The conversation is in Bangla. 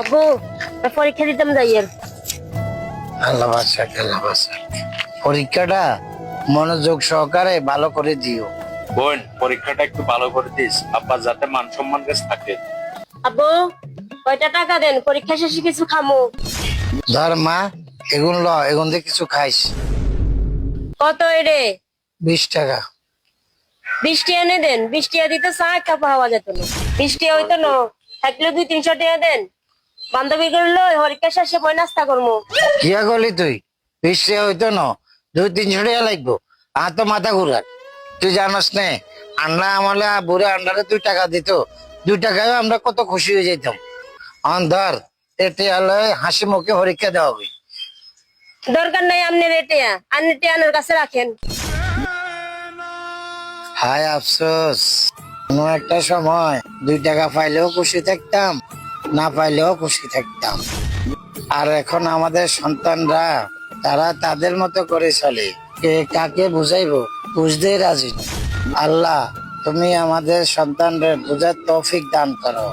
আব্বু পরীক্ষা দিতাম যাই আর আল্লাহ বাসাক আল্লাহ বাসাক। পরীক্ষাটা মনোযোগ সহকারে ভালো করে দিও। বোন পরীক্ষাটা একটু ভালো করে দিস। আব্বা যাতে মান সম্মান কাছ থাকে। আব্বু কয়টা টাকা দেন? পরীক্ষা শেষে কিছু খামু। ধর মা এগুন ল এগুন দিয়ে কিছু খাইস। কত রে বিশ টাকা। বৃষ্টি এনে দেন। বৃষ্টি দিতে চা একটা পাওয়া যেত না। বৃষ্টি হইতো না। থাকলে দুই তিনশো টাকা দেন। বান্ধবী করল পরীক্ষা শেষে পয় নাস্তা করব কিয়া করলি তুই? বিশ টাকা হইতো না দুই তিনশো টাকা লাগবো। আর তো মাথা ঘুরার তুই জানোস নে আন্ডা আমলে বুড়ে আন্ডারে তুই টাকা দিত। দুই টাকায় আমরা কত খুশি হয়ে যেতাম অন ধর এতে হাসি মুখে পরীক্ষা দেওয়া হবে দরকার নাই আপনি রেটিয়া আপনি টিয়ানোর কাছে রাখেন। হায় আফসোস কোনো একটা সময় দুই টাকা পাইলেও খুশি থাকতাম। না পাইলেও খুশি থাকতাম। আর এখন আমাদের সন্তানরা, তারা তাদের মতো করে চলে। কে কাকে বুঝাইব? বুঝতেই রাজি। আল্লাহ, তুমি আমাদের সন্তানদের বোঝার তৌফিক দান করো।